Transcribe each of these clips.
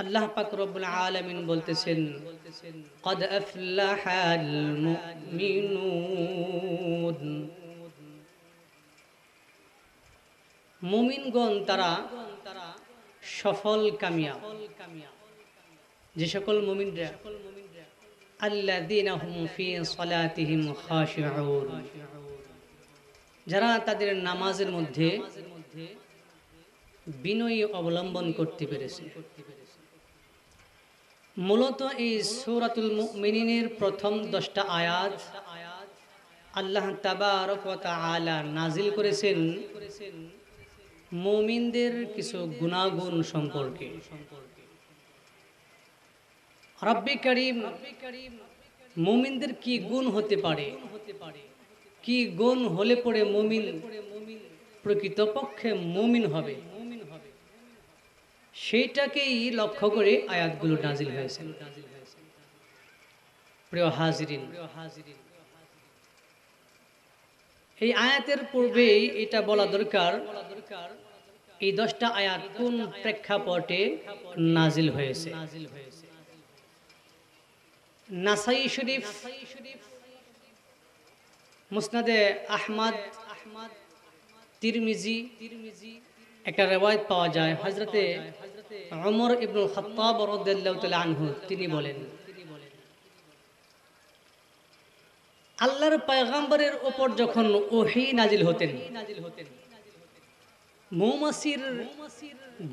আল্লাহ পাক রব্বুল আলামিন বলতেছেন, কদ আফলাহাল মুমিনুন মুমিনগণ তারা সফল কামিয়াব। যে সকল মুমিনরা, আল্লাযীনা হুম ফি সলাতিহিম খাশিউন। যারা তাদের নামাজের মধ্যে বিনয়ী অবলম্বন করতে পেরেছে। মূলত এই সূরাতুল মিনিনের প্রথম দশটা আয়াত আল্লাহ তাআলা নাজিল করেছেন মুমিনদের কিছু গুণাগুণ সম্পর্কে। রব্বি করিম, মুমিনদের কি গুণ হতে পারে? কি গুণ হলে পড়ে মুমিন প্রকৃতপক্ষে মুমিন হবে? সেইটাকেই লক্ষ্য করে আয়াতগুলো নাজিল হয়েছে। প্রিয় হাজিরিন, এই আয়াতের পূর্বেই এটা বলা দরকার, এই দশটা আয়াত কোন প্রেক্ষাপটে নাজিল হয়েছে? নাসাই শরীফ, মুসনাদে আহমদ আহমদ তিরমিজি তিরমিজি একটা রেওয়ায়ত পাওয়া যায় হজরতে ওমর ইবনুল রাদিয়াল্লাহু আনহু, তিনি বলেন, আল্লাহর পয়গম্বরের উপর যখন ওহি নাজিল হতেন, মৌমাছির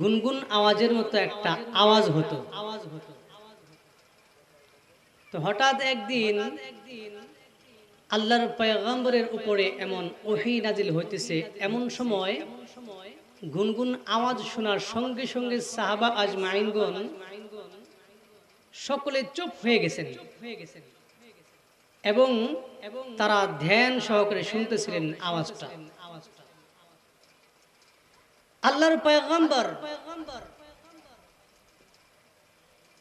গুনগুন আওয়াজের মতো একটা আওয়াজ হতো। আওয়াজ হতো তো হঠাৎ একদিন আল্লাহর পয়গম্বরের উপরে এমন ওহি নাজিল হইতেছে, এমন সময় গুনগুন আওয়াজ শোনার সঙ্গে সঙ্গে সাহাবা আজমাইনগণ সকলে চুপ হয়ে গেছেন এবং তারা ধ্যান সহকারে শুনতেছিলেন আওয়াজটা। আল্লাহর পয়গম্বর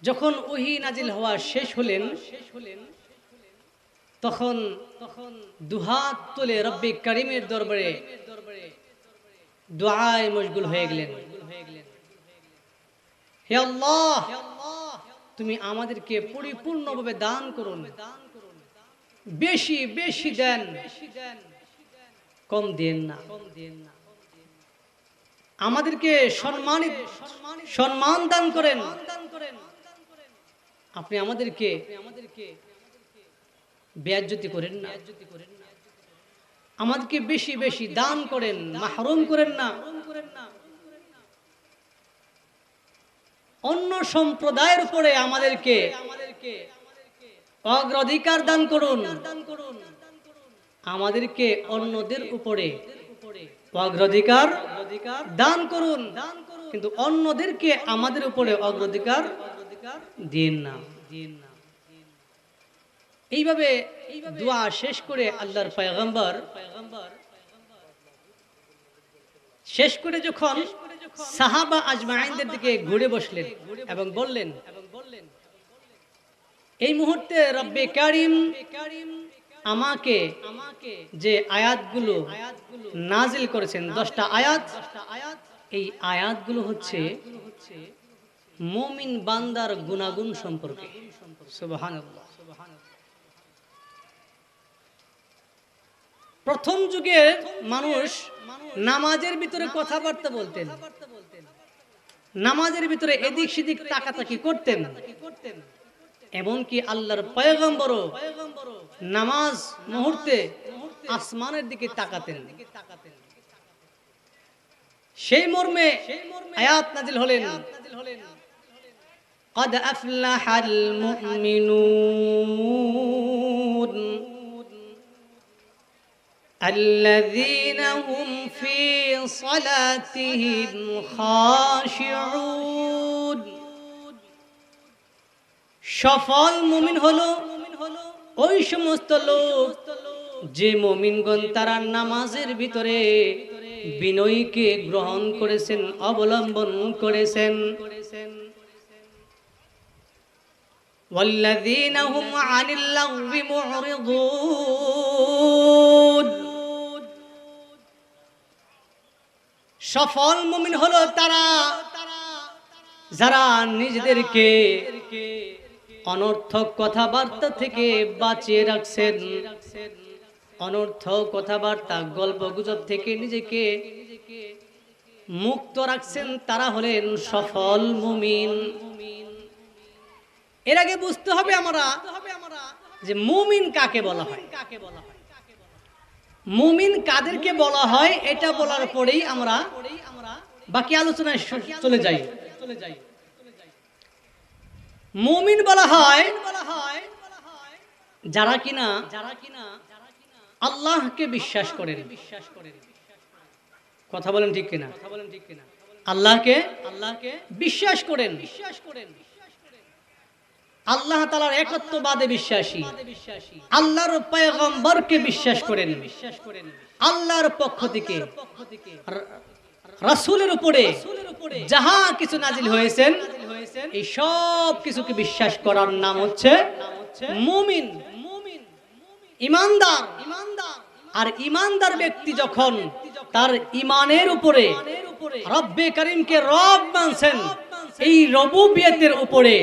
যখন ওহি নাজিল হওয়া শেষ হলেন শেষ হলেন তখন তখন দুহাত তুলে রব্বি করিমের দরবারে দোয়ায় মশগুল হয়ে গেলেন। হে আল্লাহ, তুমি আমাদেরকে পরিপূর্ণভাবে দান করুন। বেশি বেশি দেন। কম দেন না। আমাদেরকে সম্মানিত, সম্মান দান করেন। আপনি আমাদেরকে আমাদেরকে ব্যাজ্যতি করেন না। আমাদেরকে বেশি বেশি দান করেন, মাহরুম করেন না। অন্য সম্প্রদায়ের উপরে আমাদেরকে অগ্রাধিকার দান করুন। আমাদেরকে অন্যদের উপরে অগ্রাধিকার দান করুন। কিন্তু অন্যদেরকে আমাদের উপরে অগ্রাধিকার দিন না। দিন না এইভাবে দোয়া শেষ করে আল্লাহর পয়গম্বর, শেষ করে যখন সাহাবা আজমাইনদের দিকে ঘুরে বসলেন এবং বললেন, এই মুহূর্তে রব্বে কারিম আমাকে যে আয়াতগুলো নাজিল করেছেন, দশটা আয়াত, এই আয়াতগুলো হচ্ছে মুমিন বান্দার গুণাগুণ সম্পর্কে। সুবহানাল্লাহ। প্রথম যুগের মানুষ নামাজের ভিতরে কথাবার্তা বলতেন নামাজের ভিতরে এদিক সেদিক তাকাতাকি করতেন এমনকি আল্লাহর পয়গম্বরও নামাজ মুহূর্তে আসমানের দিকে তাকাতেন সেই মর্মে আয়াত নাজিল হলেন قد أفلح المؤمنون الذين هم في صلاتهم خاشعون সফল মুমিন হলো ওই সমস্ত লোক যে মুমিনগণ তারা নামাজের ভিতরে বিনয়ীকে গ্রহণ করেছেন অবলম্বন করেছেন والذين هم عن اللغو معرضون সফল মুমিন হলো তারা। যারা নিজেদেরকে অনর্থক কথাবার্তা থেকে বাঁচিয়ে রাখছেন, অনর্থক কথাবার্তা গল্প গুজব থেকে নিজেকে মুক্ত রাখছেন, তারা হলেন সফল মুমিন। এর আগে বুঝতে হবে আমরা যে মুমিন কাকে বলা হয় কাকে বলা হয়? মুমিন কাদেরকে বলা হয়, এটা বলার পরেই আমরা বাকি আলোচনায় চলে যাই। মুমিন বলা হয়, যারা কিনা যারা কিনা আল্লাহকে বিশ্বাস করেন। বিশ্বাস করেন কথা বলেন ঠিক কিনা? কথা বলেন ঠিক কিনা আল্লাহকে আল্লাহকে বিশ্বাস করেন বিশ্বাস করেন। আল্লাহ তালার একত্ববাদে বিশ্বাসী। আল্লাহর পয়গম্বরকে বিশ্বাস করেন। বিশ্বাস করেন আল্লাহর পক্ষ থেকে রাসূলের উপরে যাহা কিছু নাজিল হয়েছেন, এই সব কিছুকে বিশ্বাস করার নাম হচ্ছে মুমিন। ইমানদার ইমানদার। আর ইমানদার ব্যক্তি যখন তার ইমানের উপরে রব্বে করিমকে রব মানছেন এই রবুবিয়তের উপরে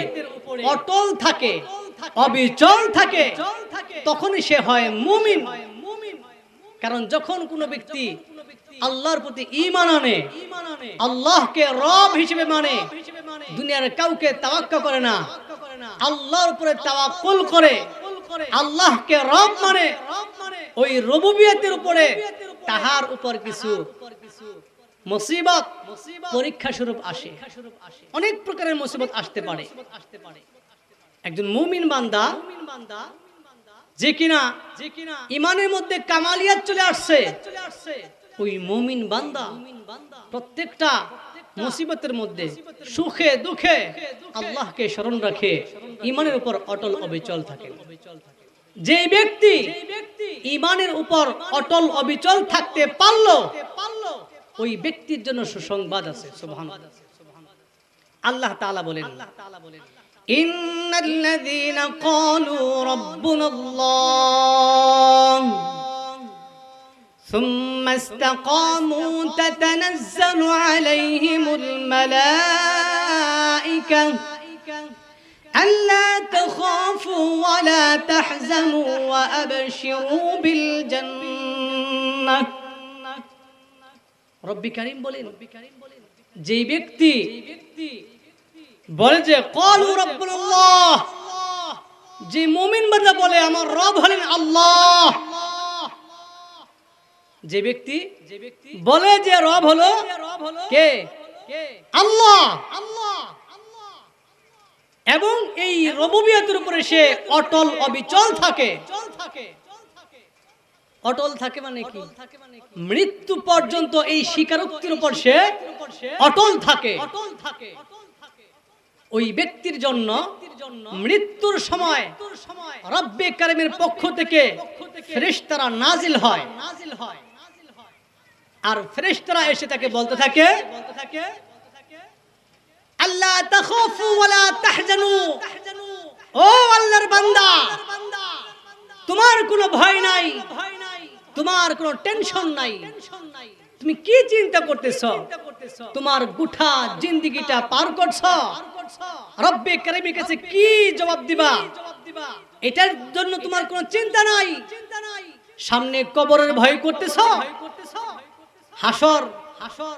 অটল থাকে, অবিচল থাকে, তখনই সে হয় মুমিন। কারণ যখন কোনো ব্যক্তি আল্লাহর প্রতি ইমান আনে, আল্লাহকে রব হিসেবে মানে দুনিয়ার কাউকে তাওয়াক্কা করে না, আল্লাহর উপরে তাওয়াক্কুল করে, আল্লাহকে রব মানে ওই রবুবিয়তের উপরে তাহার উপর কিছু মুসিবত। পরীক্ষা স্বরূপ আসে। অনেক প্রকারের মুসিবত আসতে পারে। একজন মুমিন বান্দা যে কিনা যে কিনা ইমানের মধ্যে কামালিয়াত চলে আসছে। ওই মুমিন বান্দা প্রত্যেকটা মুসিবতের মধ্যে সুখে দুঃখে আল্লাহকে স্মরণ রাখে। ইমানের উপর অটল অবিচল থাকে। যে ব্যক্তি ইমানের উপর অটল অবিচল থাকতে পারল ওই ব্যক্তির জন্য সুসংবাদ আছে সুবহানাল্লাহ আল্লাহ তাআলা বলেন আল্লাহ তাআলা বলেন إن الذين قالوا ربنا الله ثم استقاموا تتنزل عليهم الملائكة ألا تخافوا ولا تحزنوا وأبشروا بالجنة রব্বি কারিম বলেন ব্যক্তি বলে যে যে মুমিন বান্দা বলে, আমার রব হলেন আল্লাহ যে ব্যক্তি যে ব্যক্তি বলে যে, রব হলো কে? আল্লাহ আল্লাহ। এবং এই রবুবিয়তের উপরে সে অটল, অবিচল থাকে। অটল থাকে মানে কি? মৃত্যু পর্যন্ত এই স্বীকারোক্তির উপর সে অটল থাকে। অটল থাকে। ওই ব্যক্তির জন্য মৃত্যুর সময় রব্বে কারিমের পক্ষ থেকে ফেরেশতারা নাজিল হয়। নাজিল হয়। আর ফেরেশতারা এসে তাকে বলতে থাকে বলতে থাকে আল্লাহ তাখাফু ওয়ালা তাহজানু। ও আল্লাহর বান্দা তোমার কোনো ভয় নাই। তোমার কোনো টেনশন নাই। তুমি কি চিন্তা করতেছ? তোমার গুঠা জিন্দিগিটা পার করছ? রব্বে কারিমের কাছে কি জবাব দিবা? এটার জন্য তোমার কোনো চিন্তা নাই। সামনে কবরের ভয় করতেছ? হাসর। হাসর।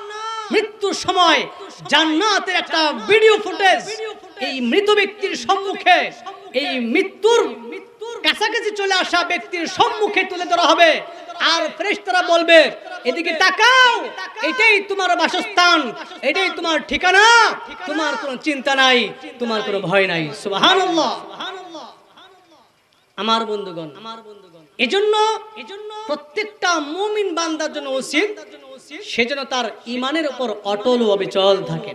মৃত্যুর সময় জান্নাতের একটা ভিডিও ফুটেজ এই মৃত ব্যক্তির সম্মুখে, এই মৃত্যুর কাছাকাছি চলে আসা ব্যক্তির সম্মুখে তুলে ধরা হবে। আর ফেরেশতারা বলবে, এদিকে তাকাও, এটাই তোমার বাসস্থান, এটাই তোমার ঠিকানা, তোমার কোনো চিন্তা নাই, তোমার কোনো ভয় নাই। সুবহানাল্লাহ। আমার বন্ধুগণ আমার বন্ধুগণ এজন্য এজন্য প্রত্যেকটা মুমিন বান্দার জন্য উচিত সেজন্য তার ইমানের উপর অটল অবিচল থাকে।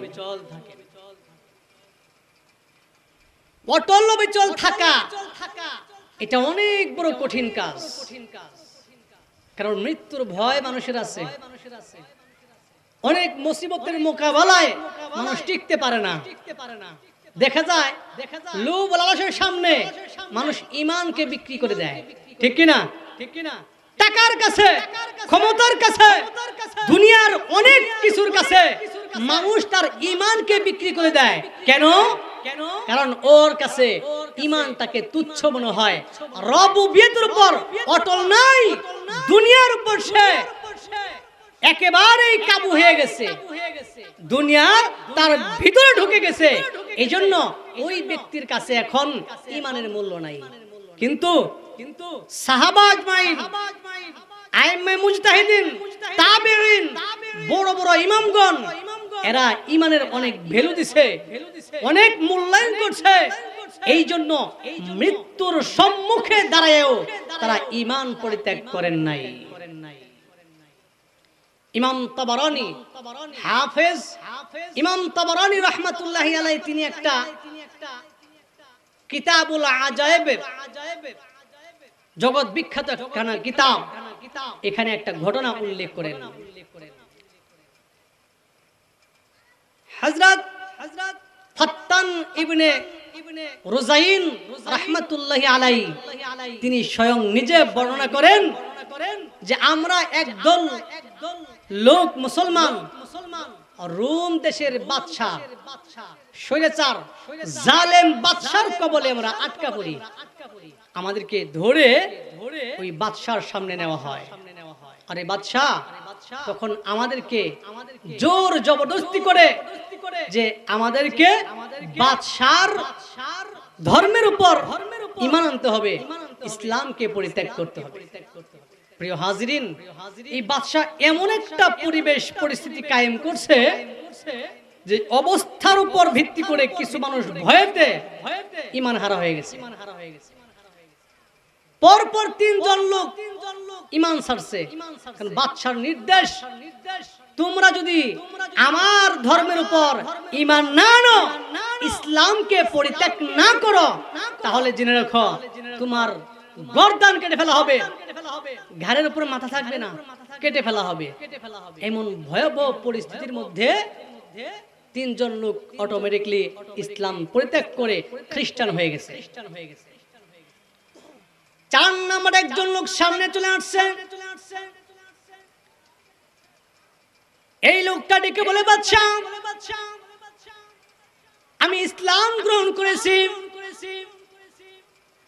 অটল বিচল থাকা, এটা অনেক বড় কঠিন কাজ। কারণ মৃত্যুর ভয় মানুষের আছে। অনেক মুসিবতের মোকাবেলায় মানুষ টিকতে পারে না। দেখা যায়, লোভ লালসের সামনে মানুষ ইমানকে বিক্রি করে দেয়। ঠিক কিনা ঠিক কিনা? টাকার কাছে, ক্ষমতার কাছে, দুনিয়ার অনেক কিছুর কাছে মানুষ তার ইমানকে বিক্রি করে দেয়। কেন? কারণ ওর কাছে ইমান তাকে তুচ্ছ মনে হয়। রব বিয়েতের উপর অটল নাই, দুনিয়ার উপর সে একেবারেই কাবু হয়ে গেছে। দুনিয়া তার ভিতরে ঢুকে গেছে। এই জন্য ওই ব্যক্তির কাছে এখন ইমানের মূল্য নাই। কিন্তু কিন্তু সাহাবাজ মাইন আইম্মে মুজতাহিদিন তাবেঈন বড় বড় ইমামগণ এরা ইমানের অনেক ভ্যালু দিছে অনেক মূল্যায়ন করছে। এই জন্য মৃত্যুর সম্মুখে দাঁড়ায়ও তারা ইমান পরিত্যাগ করেন নাই। ইমাম তাবারানি হাফেজ ইমাম তাবারানি রহমাতুল্লাহি আলাই তিনি একটা কিতাবুল আজায়েব জগৎ বিখ্যাত একখানা কিতাব। এখানে একটা ঘটনা উল্লেখ করেন। হযরত হযরত ফাত্তান ইবনে রুজাইন রাহমাতুল্লাহি আলাই তিনি স্বয়ং নিজে বর্ণনা করেন যে আমরা একদল লোক মুসলমান, রোম দেশের বাদশাহ, স্বৈরাচার, জালেম বাদশার কবলে আমরা আটকা পড়ি। আমাদেরকে ধরে ধরে ওই বাদশার সামনে নেওয়া হয়। আরে বাদশাহ তখন আমাদেরকে জোর জবরদস্তি করে যে আমাদেরকে বাদশার ধর্মের উপর ইমান আনতে হবে ইসলামকে পরিত্যাগ করতে হবে। প্রিয় হাজিরিন এই বাদশাহ এমন একটা পরিবেশ পরিস্থিতি কায়েম করছে যে অবস্থার উপর ভিত্তি করে কিছু মানুষ ভয়েতে ইমান হারা হয়ে গেছে। ইমান হারা হয়ে গেছে। পরপর তিনজন লোক ইমান কারণ বাদশার নির্দেশ। তোমরা যদি আমার ধর্মের উপর ইমান না আনো ইসলামকে পরিত্যাগ না করো তাহলে জেনে রাখো তোমার গর্দান কেটে ফেলা হবে। ঘাড়ের উপর মাথা থাকবে না কেটে ফেলা হবে। এমন ভয়াবহ পরিস্থিতির মধ্যে তিনজন লোক অটোমেটিকলি ইসলাম পরিত্যাগ করে খ্রিস্টান হয়ে গেছে। চার নাম্বার একজন লোক সামনে চলে আসছে। এই লোকটা ডেকে বলে বাচ্চা আমি ইসলাম গ্রহণ করেছি।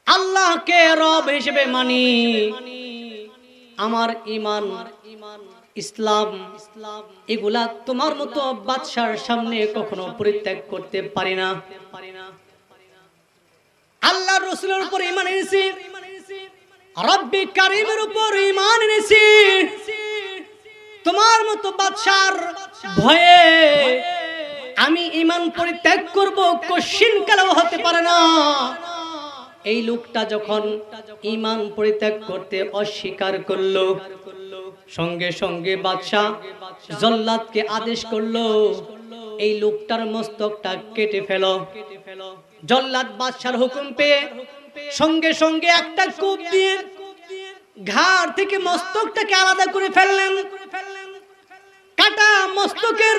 আল্লাহকে রব হিসেবে মানি। আমার ইমান ইসলাম ইসলাম এগুলা তোমার মতো বাদশার সামনে কখনো পরিত্যাগ করতে পারি না। আল্লাহ রসুলের উপর ইমান এনেছি। রব্বি কারিমের উপর ইমান এনেছি। তোমার মতো বাদশার ভয়ে আমি ইমান পরিত্যাগ করব কশিন কালেও হতে পারে না। এই লোকটা যখন ইমান পরিত্যাগ করতে অস্বীকার করল, সঙ্গে সঙ্গে বাদশাহ জল্লাদকে আদেশ করল, এই লোকটার মস্তকটা কেটে ফেল। জল্লাদ বাদশার হুকুম পেয়ে সঙ্গে সঙ্গে একটা কূপ দিয়ে ঘাড় থেকে মস্তকটাকে আলাদা করে ফেললেন। কাটা মস্তকের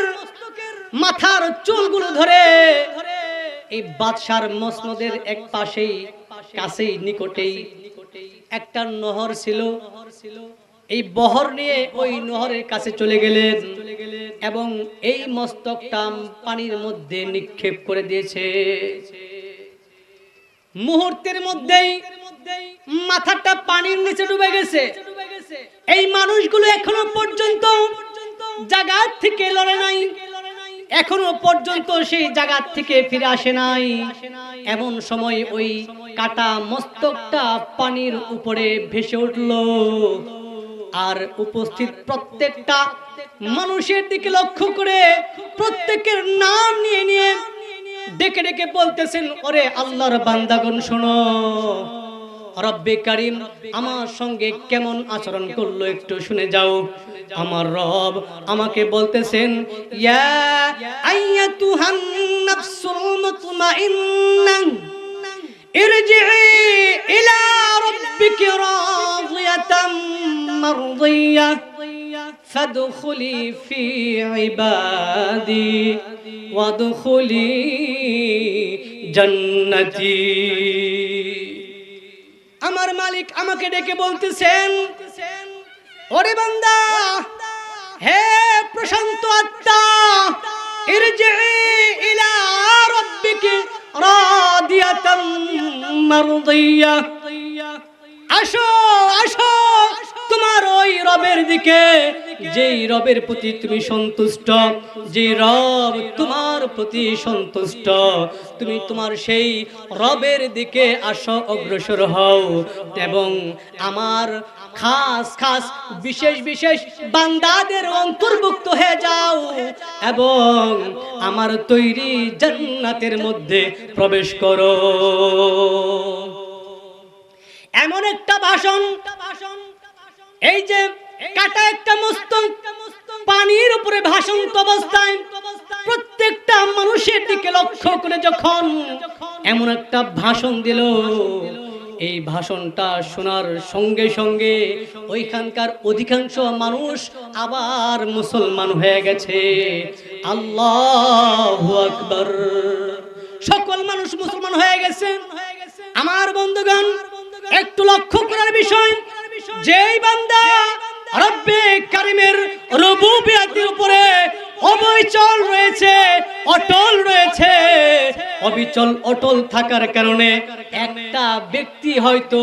মাথার চুলগুলো ধরে এই বাদশার মসনদের এক পাশেই, কাছেই, নিকটেই একটা নহর ছিল। এই বহর নিয়ে ওই নহরের কাছে চলে গেলেন এবং এই মস্তকটা পানির মধ্যে নিক্ষেপ করে দিয়েছে। মুহূর্তের মধ্যেই মাথাটা পানির নিচে ডুবে গেছে। এই মানুষগুলো এখনও পর্যন্ত জায়গা থেকে লড়ে নাই। এখনও পর্যন্ত সেই জায়গা থেকে ফিরে আসে নাই। এমন সময় ওই কাটা মস্তকটা পানির উপরে ভেসে উঠল। আর উপস্থিত প্রত্যেকটা মানুষের দিকে লক্ষ্য করে প্রত্যেকের নাম নিয়ে নিয়ে ডেকে ডেকে বলতেছেন ওরে আল্লাহর বান্দাগণ শোনো রব্বে কারিম আমার সঙ্গে কেমন আচরণ করলো একটু শুনে যাও আমার রব আমাকে বলতেছেন ইয়া আইয়াতুহান নাফসুল মুতমাইন্নাহ ارجعي إلى ربك راضية مرضية فادخلي في عبادي وادخلي جنتي আমার মালিক আমাকে ডেকে বলতেছেন ওরে বান্দা হে প্রশান্ত আত্মা ইরজি'i ইলা রাব্বিকি রাদিয়াতাম মারদিয়া আসো আসো তোমার ওই রবের দিকে যেই রবের প্রতি তুমি সন্তুষ্ট যে রব তোমার প্রতি সন্তুষ্ট, তুমি তোমার সেই রবের দিকে আসো, অগ্রসর হও। এবং আমার খাস খাস, বিশেষ বিশেষ বান্দাদের অন্তর্ভুক্ত হয়ে যাও। এবং আমার তৈরি জান্নাতের মধ্যে প্রবেশ করো। এমন একটা ভাষণ, এই যে কাটা একটা মস্তক পানির উপরে ভাষন্ত অবস্থায় প্রত্যেকটা মানুষের দিকে লক্ষ্য করে যখন এমন একটা ভাষণ দিল, এই ভাষণটা শোনার সঙ্গে সঙ্গে ওইখানকার অধিকাংশ মানুষ আবার মুসলমান হয়ে গেছে। আল্লাহ আকবর। সকল মানুষ মুসলমান হয়ে গেছে। আমার বন্ধুগণ, একটু লক্ষ্য করার বিষয়, যেই বান্দা রব্বে কারিমের রবুবিয়াতের উপরে অবিচল রয়েছে, অটল রয়েছে। অবিচল, অটল থাকার কারণে একটা ব্যক্তি হয়তো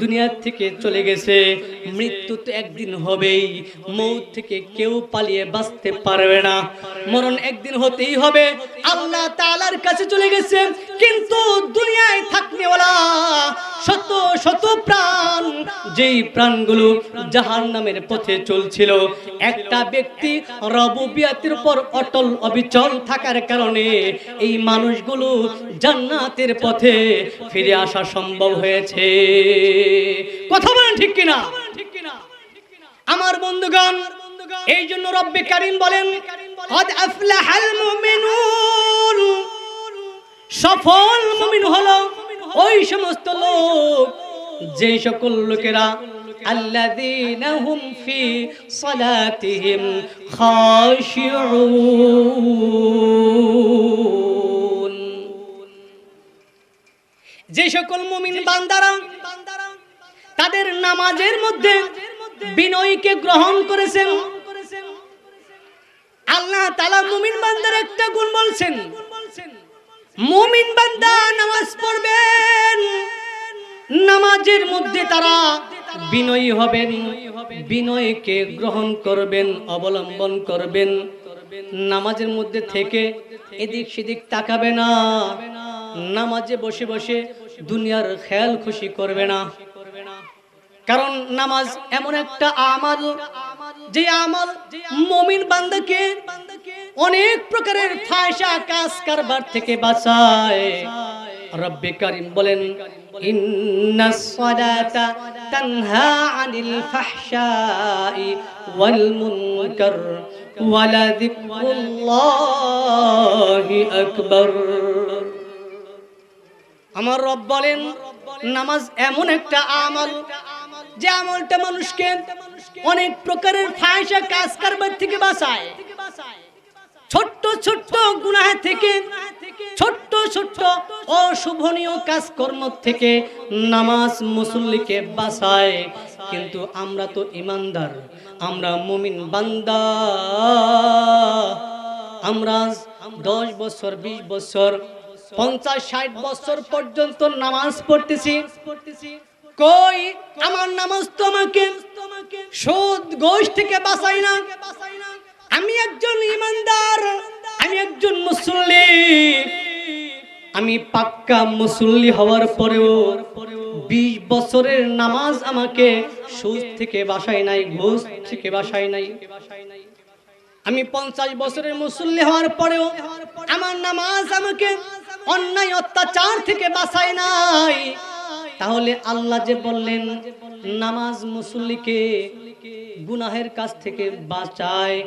দুনিয়ার থেকে চলে গেছে। মৃত্যু তো একদিন হবেই, মৌত থেকে কেউ পালিয়ে বাঁচতে পারবে না। মরণ একদিন হতেই হবে, আল্লাহ তালার কাছে চলে গেছে। কিন্তু দুনিয়ায় থাকনেওয়ালা শত শত প্রাণ, যেই প্রাণগুলো জাহান নামের পথে চলছিল, একটা ব্যক্তি রবুবিয়াতের উপর অটল অবিচল থাকার কারণে এই মানুষগুলো জান্নাতের পথে ফিরে আসা সম্ভব হয়েছে। কথা বলেন ঠিক কিনা? আমার বন্ধুগণ, এই জন্য রব্বে কারিম বলেন সফল মুমিন হলো ওই সমস্ত লোক যে সকল লোকেরা আল্লাযীনা হুম ফি সালাতিহিম খাশিউন যে সকল মুমিন বান্দারা তাদের নামাজের মধ্যে বিনয়কে গ্রহণ করেছেন, আল্লাহ তালা মুমিন বান্দার একটা গুণ বলছেন, মুমিন বান্দা নামাজ পড়বেন, নামাজের মধ্যে তারা বিনয়ী হবেন, বিনয়কে গ্রহণ করবেন, অবলম্বন করবেন। নামাজের মধ্যে থেকে এদিক সেদিক তাকাবে না। নামাজে বসে বসে দুনিয়ার খেয়াল খুশি করবে না। কারণ নামাজ এমন একটা আমাল, যে আমাল মমিন বান্দাকে অনেক প্রকারের ফায়সা কাজ কারবার থেকে বাঁচায়। রব্বে কারিম বলেন সালাতা আনিল ফাহশাই ওয়াল মুনকার ওয়ালা যিকরুল্লাহি আকবার আমার রব বলেন, নামাজ এমন একটা আমল যে আমলটা মানুষকে অনেক প্রকারের ফায়সা কাজ কারবার থেকে বাঁচায়। ছোট্ট ছোট্ট গুনাহ থেকে ছোট্ট ছোট্ট অশুভনীয় কাজকর্ম থেকে নামাজ মুসল্লিকে বাঁচায়। কিন্তু আমরা তো ইমানদার, আমরা মুমিন বান্দা। আমরা দশ বছর, বিশ বছর, পঞ্চাশ, ষাট বছর পর্যন্ত নামাজ পড়তেছি। কই? আমার নামাজ তোমাকে সুদ গোষ থেকে বাঁচাই না। আমি একজন ইমানদার, আমি একজন মুসল্লি। আমি পাক্কা মুসল্লি হওয়ার পরেও বিশ বছরের নামাজ আমাকে সুদ থেকে বাসায় নাই, ঘুষ থেকে বাসায় নাই। আমি পঞ্চাশ বছরের মুসল্লি হওয়ার পরেও আমার নামাজ আমাকে অন্যায় অত্যাচার থেকে বাসায় নাই। তাহলে আল্লাহ যে বললেন, নামাজ মুসল্লিকে গুনাহের কাছ থেকে বাঁচায়।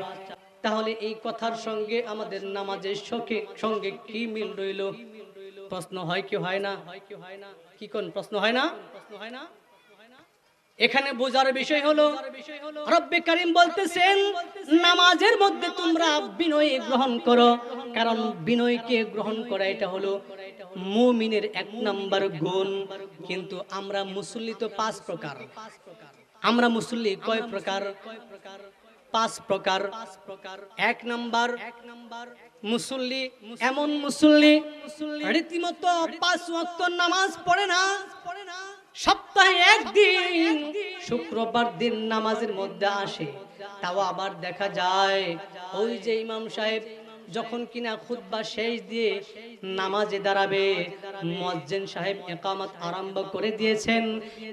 তাহলে এই কথার সঙ্গে আমাদের নামাজের সঙ্গে সঙ্গে কি মিল রইল? প্রশ্ন হয় কি হয় না? হয় কি হয় না কি কোন প্রশ্ন হয় না? প্রশ্ন হয় না এখানে বোঝার বিষয় হলো, রব্বে কারিম বলতেছেন, নামাজের মধ্যে তোমরা বিনয় গ্রহণ করো। কারণ বিনয়কে গ্রহণ করা এটা হলো মুমিনের এক নাম্বার গুণ। কিন্তু আমরা মুসল্লি তো পাঁচ প্রকার। আমরা মুসল্লি কয় প্রকার? পাঁচ প্রকার। এক নাম্বার এক নাম্বার মুসল্লি এমন মুসল্লি রীতিমতো পাঁচ ওয়াক্ত নামাজ পড়ে না। পড়ে না সপ্তাহে একদিন শুক্রবার দিন নামাজের মধ্যে আসে। তাও আবার দেখা যায় ওই যে ইমাম সাহেব যখন কিনা খুতবা শেষ দিয়ে নামাজে দাঁড়াবে মজ্জেন সাহেব একামত আরম্ভ করে দিয়েছেন।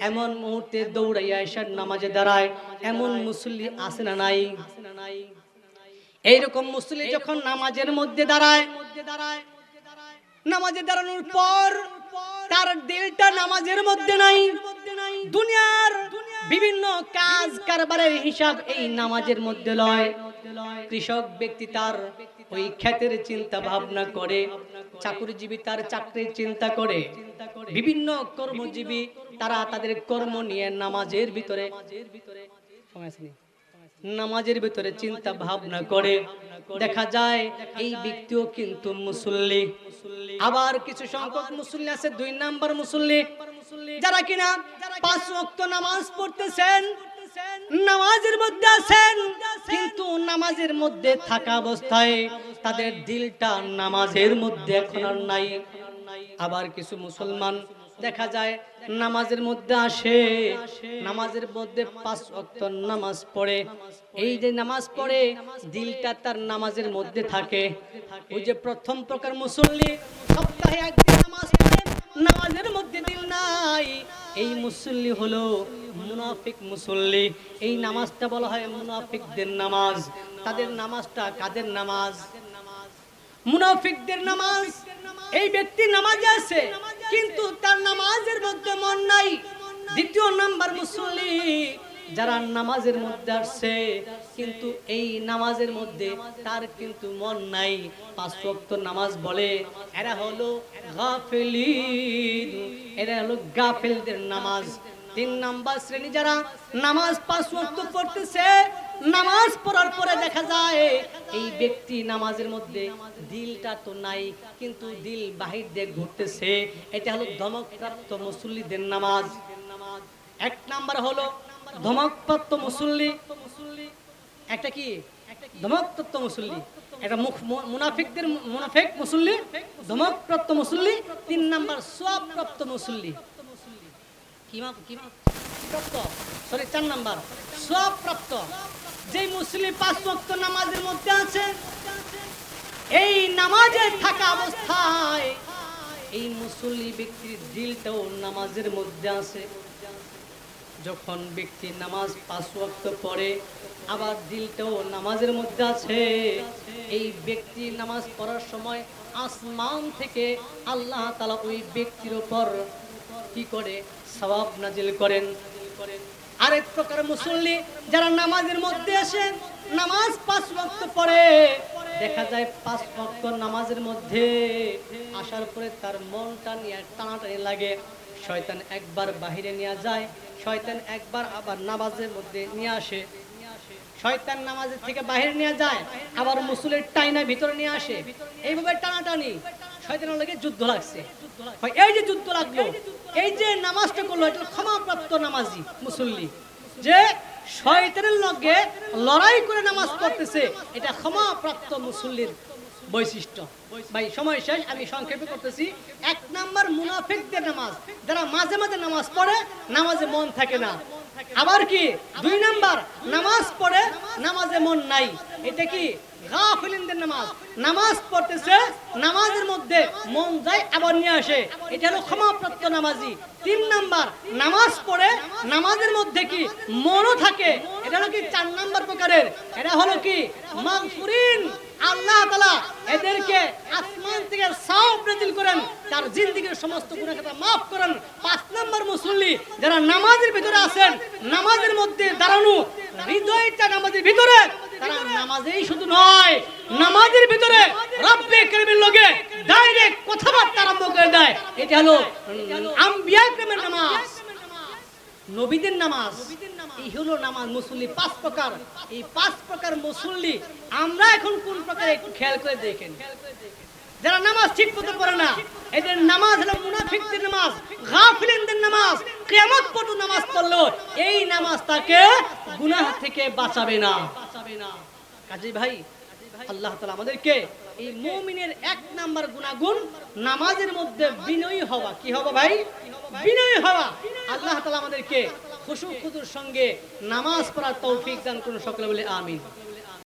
এমন মুহূর্তে দৌড়াইয়া এসার নামাজে দাঁড়ায়। এমন মুসল্লি আসে না নাই? এইরকম মুসল্লি যখন নামাজের মধ্যে দাঁড়ায় নামাজে দাঁড়ানোর পর তার দিলটা নামাজের মধ্যে নাই। দুনিয়ার বিভিন্ন কাজ কারবারের হিসাব এই নামাজের মধ্যে লয়। কৃষক ব্যক্তি তার ওই ক্ষেতের চিন্তা ভাবনা করে চাকরিজীবী তার চাকরির চিন্তা করে। বিভিন্ন কর্মজীবী তারা তাদের কর্ম নিয়ে নামাজের ভিতরে সময়। নামাজের ভিতরে চিন্তা ভাবনা করে। দেখা যায় এই ব্যক্তিও কিন্তু মুসল্লি। আবার কিছু সংখ্যক মুসল্লি আছে, দুই নাম্বার মুসল্লি। যারা কিনা পাঁচ ওয়াক্ত নামাজ পড়তেছেন, নামাজের মধ্যে আছেন, কিন্তু নামাজের মধ্যে থাকা অবস্থায় তাদের দিলটা নামাজের মধ্যে এখন আর নাই। আবার কিছু মুসলমান দেখা যায়, নামাজের মধ্যে আসে, নামাজের মধ্যে পাঁচ ওয়াক্ত নামাজ পড়ে। এই যে নামাজ পড়ে, দিলটা তার নামাজের মধ্যে থাকে। ওই যে প্রথম প্রকার মুসল্লি, সপ্তাহে একদিন নামাজ পড়ে, নামাজের মধ্যে দিল নাই। এই মুসল্লি হলো মুনাফিক মুসল্লি। এই নামাজটা বলা হয় মুনাফিকদের নামাজ। তাদের নামাজটা কাদের নামাজ? মুনাফিকদের নামাজ। এই ব্যক্তি নামাজে আছে। কিন্তু তার নামাজের মধ্যে মন নাই। দ্বিতীয় নাম্বার মুসল্লি, যারা নামাজের মধ্যে আসছে, কিন্তু এই নামাজের মধ্যে তার কিন্তু মন নাই। পাঁচ ওয়াক্ত নামাজ বলে, এরা হলো গাফেলিন, এরা হলো গাফেলদের নামাজ। তিন নাম্বার শ্রেণি যারা নামাজ পাঁচ ওয়াক্ত পড়তেছে নামাজ পড়ার পরে দেখা যায়, এই ব্যক্তি নামাজের মধ্যে দিলটা তো নাই, কিন্তু দিল বাহির দিয়ে ঘুরতেছে। এটা হলো ধমকপ্রাপ্ত মুসল্লিদের নামাজ। এক নাম্বার হলো ধমকপ্রাপ্ত মুসল্লি। একটা কি? ধমকপ্রাপ্ত মুসল্লি। এটা মুখ মুনাফিকদের মুনাফিক মুসল্লি, ধমকপ্রাপ্ত মুসল্লি। তিন নাম্বার, সোয়াবপ্রাপ্ত মুসল্লি। কিমা- কিমা- প্রাপ্ত? সরি, চার নাম্বার সব প্রাপ্ত যে মুসলিম পাঁচ ওয়াক্ত নামাজের মধ্যে আছে, এই নামাজে থাকা অবস্থায় এই মুসল্লি ব্যক্তির দিলটাও নামাজের মধ্যে আছে। যখন ব্যক্তি নামাজ পাঁচ ওয়াক্ত পড়ে, আবার দিলটাও নামাজের মধ্যে আছে। এই ব্যক্তি নামাজ পড়ার সময় আসমান থেকে আল্লাহ তালা ওই ব্যক্তির ওপর কি করে সওয়াব নাজিল করেন? আরেক প্রকার মুসল্লি যারা নামাজের মধ্যে আসে, নামাজ পাঁচ ওয়াক্ত পড়ে। দেখা যায় পাঁচ ওয়াক্ত নামাজের মধ্যে আসার পরে তার মনটা নিয়ে টানাটানি লাগে। শয়তান একবার বাহিরে নিয়ে যায়, শয়তান একবার আবার নামাজের মধ্যে নিয়ে আসে। শয়তান নামাজের থেকে বাহির নিয়ে যায়, আবার মুসুলের টাইনা ভিতরে নিয়ে আসে। এইভাবে টানাটানি। শয়তানের লাগে যুদ্ধ লাগছে। এই যে যুদ্ধ লাগল, এই যে নামাজটা করল, এটা ক্ষমাপ্রাপ্ত নামাজি, মুসল্লি। যে শয়তানের লগে লড়াই করে নামাজ পড়তেছে, এটা ক্ষমাপ্রাপ্ত মুসল্লির বৈশিষ্ট্য। ভাই, সময় শেষ, আমি সংক্ষেপে করতেছি। এক নাম্বার মুনাফিকদের নামাজ, যারা মাঝে মাঝে নামাজ পড়ে, নামাজে মন থাকে না। আবার কি? দুই নাম্বার, নামাজ পড়ে, নামাজে মন নাই। এটা কি? এদেরকে আসমান থেকে করেন, তার জিন্দেগীর সমস্ত মাফ করেন। পাঁচ নাম্বার মুসল্লি, যারা নামাজের ভিতরে আছেন, নামাজের মধ্যে দাঁড়ানো, হৃদয়টা নামাজের ভিতরে আমরা এখন কোন প্রকার একটু খেয়াল করে দেখেন। যারা নামাজ ঠিক মতো পড়ে না, এদের নামাজ হলো মুনাফিকদের নামাজ, গাফিলিনদের নামাজ, কিয়ামত নামাজ পড়ল এই নামাজ তাকে গুনাহ থেকে বাঁচাবে না। না। কাজী ভাই, আল্লাহ তালা আমাদেরকে এই মৌমিনের এক নাম্বার গুণাগুণ নামাজের মধ্যে বিনয়ী হওয়া। কি হওয়া ভাই? বিনয়ী হওয়া। আল্লাহ তালা আমাদেরকে খুশু খুদুর সঙ্গে নামাজ পড়ার তৌফিক দান করুন সকলে বলে আমিন।